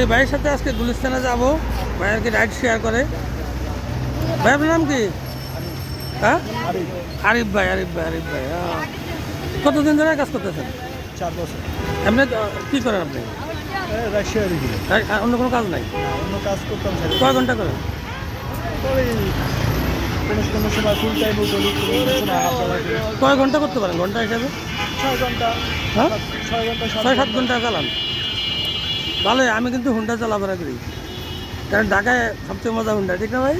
এই ভাইয়ের সাথে আজকে গুলিস্তানে যাব। ভাই আর কি রাইড শেয়ার করে। ভাই আপনার নাম কি? হ্যাঁ? আরিফ ভাই আরিফ ভাই আরিফ ভাই হ্যাঁ। কতদিন ধরে কাজ করতেছেন? চার বছর। এমনি কী করেন আপনি? অন্য কোনো কাজ নাই? অন্য কাজ করতাম কয় ঘণ্টা করেন কোনো সময় ফুল টাইমও করি কয় ঘণ্টা করতে পারেন ঘণ্টা হিসাবে? ছয় ঘণ্টা। হ্যাঁ? ছয় ঘণ্টা সাত ছয় সাত ঘণ্টা চালান। ভালো, আমি কিন্তু হুন্ডা চলাফেরা করি। কারণ ঢাকায় সবচেয়ে মজা হুন্ডা ঠিক না ভাই?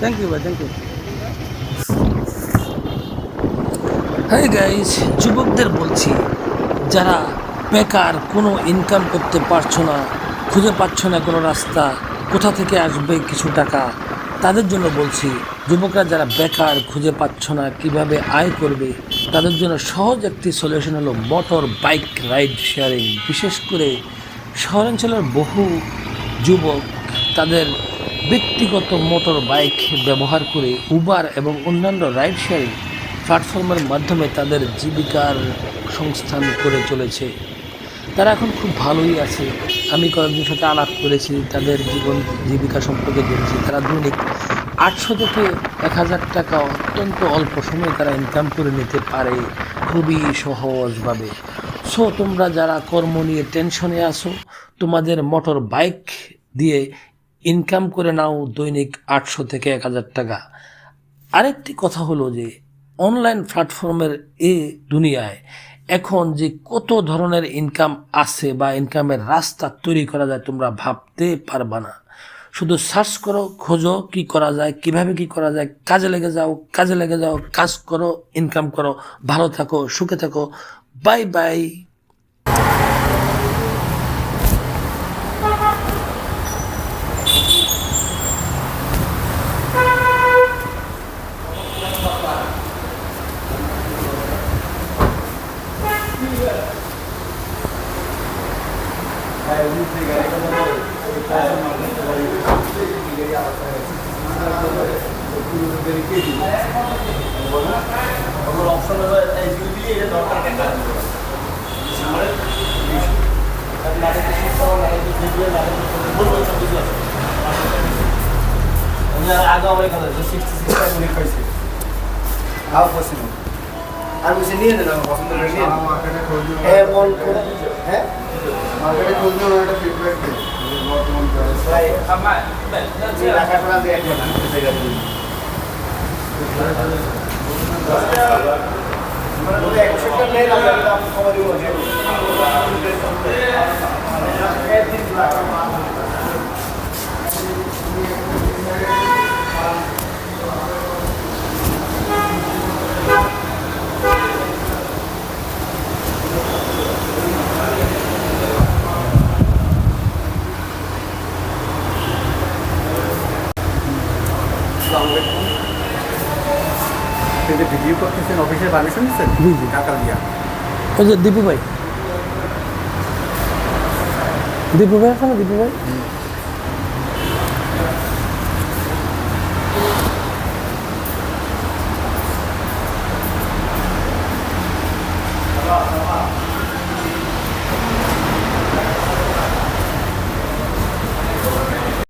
থ্যাংক ইউ ভাই থ্যাংক ইউ হ্যাঁ গাইজ যুবকদের বলছি, যারা বেকার কোনো ইনকাম করতে পারছ না, খুঁজে পাচ্ছ না কোনো রাস্তা, কোথা থেকে আসবে কিছু টাকা, তাদের জন্য বলছি, যুবকরা যারা বেকার, খুঁজে পাচ্ছ না কীভাবে আয় করবে, তাদের জন্য সহজ একটি সলিউশন হলো মোটর বাইক রাইড শেয়ারিং বিশেষ করে শহরাঞ্চলের বহু যুবক তাদের ব্যক্তিগত মোটর বাইক ব্যবহার করে উবার এবং অন্যান্য রাইড শেয়ারিং প্ল্যাটফর্মের মাধ্যমে তাদের জীবিকার সংস্থান করে চলেছে। তারা এখন খুব ভালোই আছে। আমি কয়েকজনের সাথে আলাপ করেছি, তাদের জীবন, জীবিকা সম্পর্কে জেনেছি। তারা দৈনিক আটশো থেকে এক হাজার টাকা অত্যন্ত অল্প সময়ে তারা ইনকাম করে নিতে পারে খুবই সহজভাবে। সো তোমরা যারা কর্ম নিয়ে টেনশনে আসো তোমাদের মোটর বাইক দিয়ে ইনকাম করে নাও দৈনিক আটশো থেকে এক হাজার টাকা। আরেকটি কথা হলো যে অনলাইন প্ল্যাটফর্মের এ দুনিয়ায় এখন যে কত ধরনের ইনকাম আছে বা ইনকামের রাস্তা তৈরি করা যায় তোমরা ভাবতে পারবা না। শুধু সার্চ করো, খোঁজো কি করা যায়, কীভাবে কি করা যায়, কাজে লেগে যাও, কাজে লেগে যাও, কাজ করো ইনকাম করো, ভালো থাকো, সুখে থাকো Bye bye. Thank you. আর বলছে নিয়ে নেন আমার পছন্দ করে নিয়ে নেন। হ্যাঁ বল করে হ্যাঁ ভাই আপনি রাখার পর আমি একবার জায়গা দিই মানে একশো টাকা নেন ভিডিও করতেছেন পারমিশন দিচ্ছেন। টাকা দিয়া ওই যে দীপু ভাই দীপু ভাই আছে না দীপু ভাই